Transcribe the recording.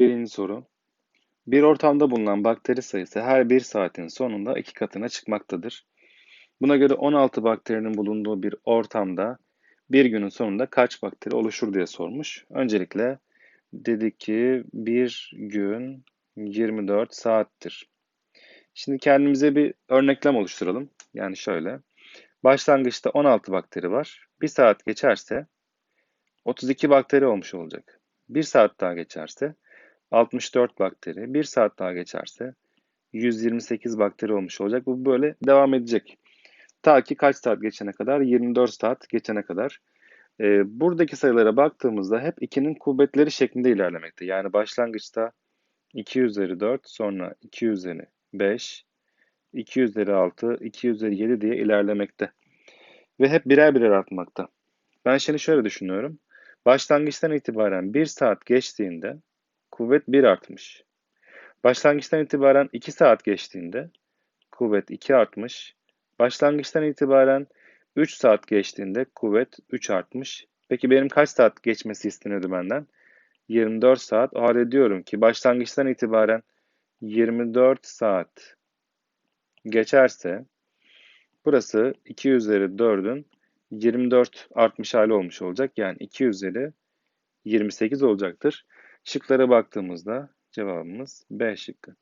Birinci soru. Bir ortamda bulunan bakteri sayısı her bir saatin sonunda iki katına çıkmaktadır. Buna göre 16 bakterinin bulunduğu bir ortamda bir günün sonunda kaç bakteri oluşur diye sormuş. Öncelikle dedik ki bir gün 24 saattir. Şimdi kendimize bir örneklem oluşturalım. Yani şöyle. Başlangıçta 16 bakteri var. Bir saat geçerse 32 bakteri olmuş olacak. Bir saat daha geçerse 64 bakteri. Bir saat daha geçerse 128 bakteri olmuş olacak. Bu böyle devam edecek. Ta ki kaç saat geçene kadar? 24 saat geçene kadar. Ee, buradaki sayılara baktığımızda hep 2'nin kuvvetleri şeklinde ilerlemekte. Yani başlangıçta 2 üzeri 4, sonra 2 üzeri 5, 2 üzeri 6, 2 üzeri 7 diye ilerlemekte. Ve hep birer birer artmakta. Ben şimdi şöyle düşünüyorum. Başlangıçtan itibaren 1 saat geçtiğinde kuvvet 1 artmış. Başlangıçtan itibaren 2 saat geçtiğinde kuvvet 2 artmış. Başlangıçtan itibaren 3 saat geçtiğinde kuvvet 3 artmış. Peki benim kaç saat geçmesi isteniyordu benden? 24 saat. O halde diyorum ki başlangıçtan itibaren 24 saat geçerse burası 2 üzeri 4'ün 24 artmış hali olmuş olacak. Yani 2 üzeri 28 olacaktır. Şıklara baktığımızda cevabımız B şıkkı.